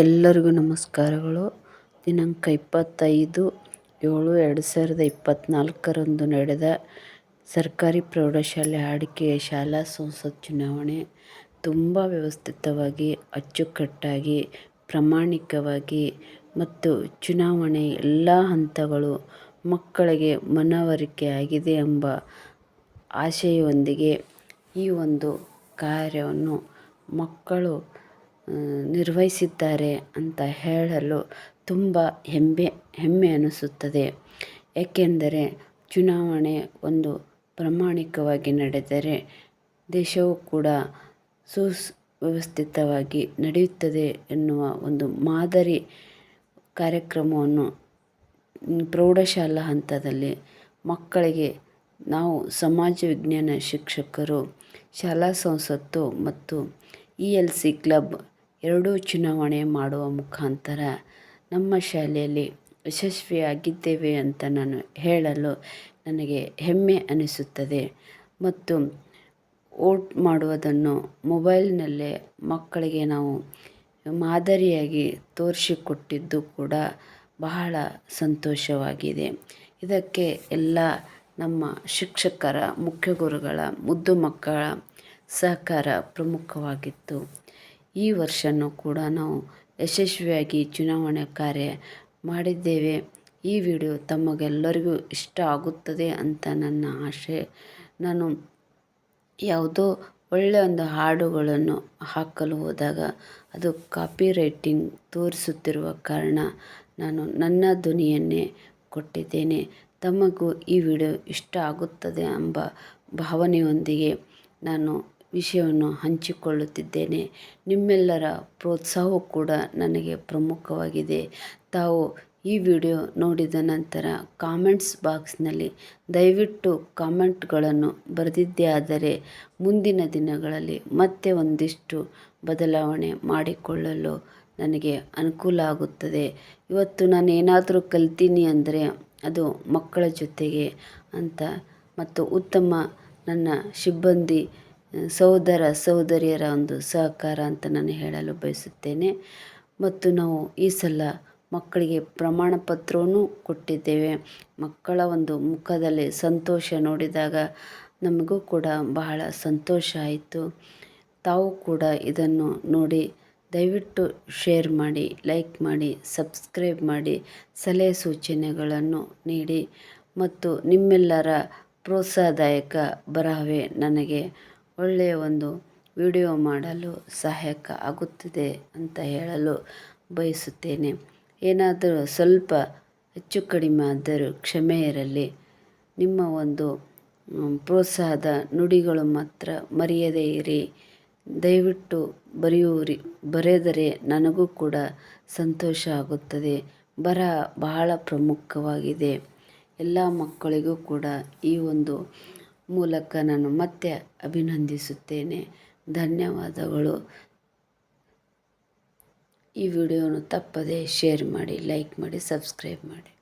ಎಲ್ಲರಿಗೂ ನಮಸ್ಕಾರಗಳು. ದಿನಾಂಕ ಇಪ್ಪತ್ತೈದು ಏಳು ಎರಡು ಸಾವಿರದ ಇಪ್ಪತ್ತ್ನಾಲ್ಕರಂದು ನಡೆದ ಸರ್ಕಾರಿ ಪ್ರೌಢಶಾಲೆ ಆಡಿಕೆಯ ಶಾಲಾ ಸಂಸತ್ ಚುನಾವಣೆ ತುಂಬ ವ್ಯವಸ್ಥಿತವಾಗಿ, ಅಚ್ಚುಕಟ್ಟಾಗಿ, ಪ್ರಾಮಾಣಿಕವಾಗಿ ಮತ್ತು ಚುನಾವಣೆ ಎಲ್ಲ ಹಂತಗಳು ಮಕ್ಕಳಿಗೆ ಮನವರಿಕೆ ಆಗಿದೆ ಎಂಬ ಆಶಯೊಂದಿಗೆ ಈ ಒಂದು ಕಾರ್ಯವನ್ನು ಮಕ್ಕಳು ನಿರ್ವಹಿಸಿದ್ದಾರೆ ಅಂತ ಹೇಳಲು ತುಂಬ ಹೆಮ್ಮೆ ಹೆಮ್ಮೆ ಅನಿಸುತ್ತದೆ. ಏಕೆಂದರೆ ಚುನಾವಣೆ ಒಂದು ಪ್ರಾಮಾಣಿಕವಾಗಿ ನಡೆದರೆ ದೇಶವು ಕೂಡ ಸುವ್ಯವಸ್ಥಿತವಾಗಿ ನಡೆಯುತ್ತದೆ ಎನ್ನುವ ಒಂದು ಮಾದರಿ ಕಾರ್ಯಕ್ರಮವನ್ನು ಪ್ರೌಢಶಾಲಾ ಹಂತದಲ್ಲಿ ಮಕ್ಕಳಿಗೆ ನಾವು ಸಮಾಜ ವಿಜ್ಞಾನ ಶಿಕ್ಷಕರು, ಶಾಲಾ ಸಂಸತ್ತು ಮತ್ತು ಇ ಎಲ್ ಸಿ ಕ್ಲಬ್ ಎರಡೂ ಚುನಾವಣೆ ಮಾಡುವ ಮುಖಾಂತರ ನಮ್ಮ ಶಾಲೆಯಲ್ಲಿ ಯಶಸ್ವಿಯಾಗಿದ್ದೇವೆ ಅಂತ ನಾನು ಹೇಳಲು ನನಗೆ ಹೆಮ್ಮೆ ಅನಿಸುತ್ತದೆ. ಮತ್ತು ವೋಟ್ ಮಾಡುವುದನ್ನು ಮೊಬೈಲ್ನಲ್ಲೇ ಮಕ್ಕಳಿಗೆ ನಾವು ಮಾದರಿಯಾಗಿ ತೋರಿಸಿಕೊಟ್ಟಿದ್ದು ಕೂಡ ಬಹಳ ಸಂತೋಷವಾಗಿದೆ. ಇದಕ್ಕೆ ಎಲ್ಲ ನಮ್ಮ ಶಿಕ್ಷಕರ ಮುಖ್ಯ ಗುರುಗಳ ಮುದ್ದು ಮಕ್ಕಳ ಸಹಕಾರ ಪ್ರಮುಖವಾಗಿತ್ತು. ಈ ವರ್ಷವೂ ಕೂಡ ನಾವು ಯಶಸ್ವಿಯಾಗಿ ಚುನಾವಣೆ ಕಾರ್ಯ ಮಾಡಿದ್ದೇವೆ. ಈ ವಿಡಿಯೋ ತಮಗೆಲ್ಲರಿಗೂ ಇಷ್ಟ ಆಗುತ್ತದೆ ಅಂತ ನನ್ನ ಆಶೆ. ನಾನು ಯಾವುದೋ ಒಳ್ಳೆಯ ಒಂದು ಹಾಡುಗಳನ್ನು ಹಾಕಲು ಹೋದಾಗ ಅದು ಕಾಪಿ ರೈಟಿಂಗ್ ತೋರಿಸುತ್ತಿರುವ ಕಾರಣ ನಾನು ನನ್ನ ಧ್ವನಿಯನ್ನೇ ಕೊಟ್ಟಿದ್ದೇನೆ. ತಮಗೂ ಈ ವಿಡಿಯೋ ಇಷ್ಟ ಆಗುತ್ತದೆ ಎಂಬ ಭಾವನೆಯೊಂದಿಗೆ ನಾನು ವಿಷಯವನ್ನು ಹಂಚಿಕೊಳ್ಳುತ್ತಿದ್ದೇನೆ. ನಿಮ್ಮೆಲ್ಲರ ಪ್ರೋತ್ಸಾಹ ಕೂಡ ನನಗೆ ಪ್ರಮುಖವಾಗಿದೆ. ತಾವು ಈ ವಿಡಿಯೋ ನೋಡಿದ ನಂತರ ಕಾಮೆಂಟ್ಸ್ ಬಾಕ್ಸ್ನಲ್ಲಿ ದಯವಿಟ್ಟು ಕಾಮೆಂಟ್ಗಳನ್ನು ಬರೆದಿದ್ದೇ ಆದರೆ ಮುಂದಿನ ದಿನಗಳಲ್ಲಿ ಮತ್ತೆ ಒಂದಿಷ್ಟು ಬದಲಾವಣೆ ಮಾಡಿಕೊಳ್ಳಲು ನನಗೆ ಅನುಕೂಲ ಆಗುತ್ತದೆ. ಇವತ್ತು ನಾನು ಏನಾದರೂ ಕಲ್ತೀನಿ ಅಂದರೆ ಅದು ಮಕ್ಕಳ ಜೊತೆಗೆ ಅಂತ ಮತ್ತು ಉತ್ತಮ ನನ್ನ ಸಿಬ್ಬಂದಿ ಸಹೋದರ ಸಹೋದರಿಯರ ಒಂದು ಸಹಕಾರ ಅಂತ ನಾನು ಹೇಳಲು ಬಯಸುತ್ತೇನೆ. ಮತ್ತು ನಾವು ಈ ಸಲ ಮಕ್ಕಳಿಗೆ ಪ್ರಮಾಣ ಪತ್ರವನ್ನು ಕೊಟ್ಟಿದ್ದೇವೆ. ಮಕ್ಕಳ ಒಂದು ಮುಖದಲ್ಲಿ ಸಂತೋಷ ನೋಡಿದಾಗ ನಮಗೂ ಕೂಡ ಬಹಳ ಸಂತೋಷ ಆಯಿತು. ತಾವು ಕೂಡ ಇದನ್ನು ನೋಡಿ ದಯವಿಟ್ಟು ಶೇರ್ ಮಾಡಿ, ಲೈಕ್ ಮಾಡಿ, ಸಬ್ಸ್ಕ್ರೈಬ್ ಮಾಡಿ, ಸಲಹೆ ಸೂಚನೆಗಳನ್ನು ನೀಡಿ. ಮತ್ತು ನಿಮ್ಮೆಲ್ಲರ ಪ್ರೋತ್ಸಾಹದಾಯಕ ಬರಹವೇ ನನಗೆ ಒಳ್ಳೆಯ ಒಂದು ವಿಡಿಯೋ ಮಾಡಲು ಸಹಾಯಕ ಆಗುತ್ತದೆ ಅಂತ ಹೇಳಲು ಬಯಸುತ್ತೇನೆ. ಏನಾದರೂ ಸ್ವಲ್ಪ ಹೆಚ್ಚು ಕಡಿಮೆ ಆದರೂ ಕ್ಷಮೆ ಇರಲಿ. ನಿಮ್ಮ ಒಂದು ಪ್ರೋತ್ಸಾಹದ ನುಡಿಗಳು ಮಾತ್ರ ಮರೆಯದೇ ಇರಿ. ದಯವಿಟ್ಟು ಬರೆಯೂರಿ ಬರೆದರೆ ನನಗೂ ಕೂಡ ಸಂತೋಷ ಆಗುತ್ತದೆ. ಬರ ಬಹಳ ಪ್ರಮುಖವಾಗಿದೆ. ಎಲ್ಲ ಮಕ್ಕಳಿಗೂ ಕೂಡ ಈ ಒಂದು ಮೂಲಕ ನಾನು ಮತ್ತೆ ಅಭಿನಂದಿಸುತ್ತೇನೆ. ಧನ್ಯವಾದಗಳು. ಈ ವಿಡಿಯೋನು ತಪ್ಪದೆ ಶೇರ್ ಮಾಡಿ ಲೈಕ್ ಮಾಡಿ ಸಬ್ಸ್ಕ್ರೈಬ್ ಮಾಡಿ.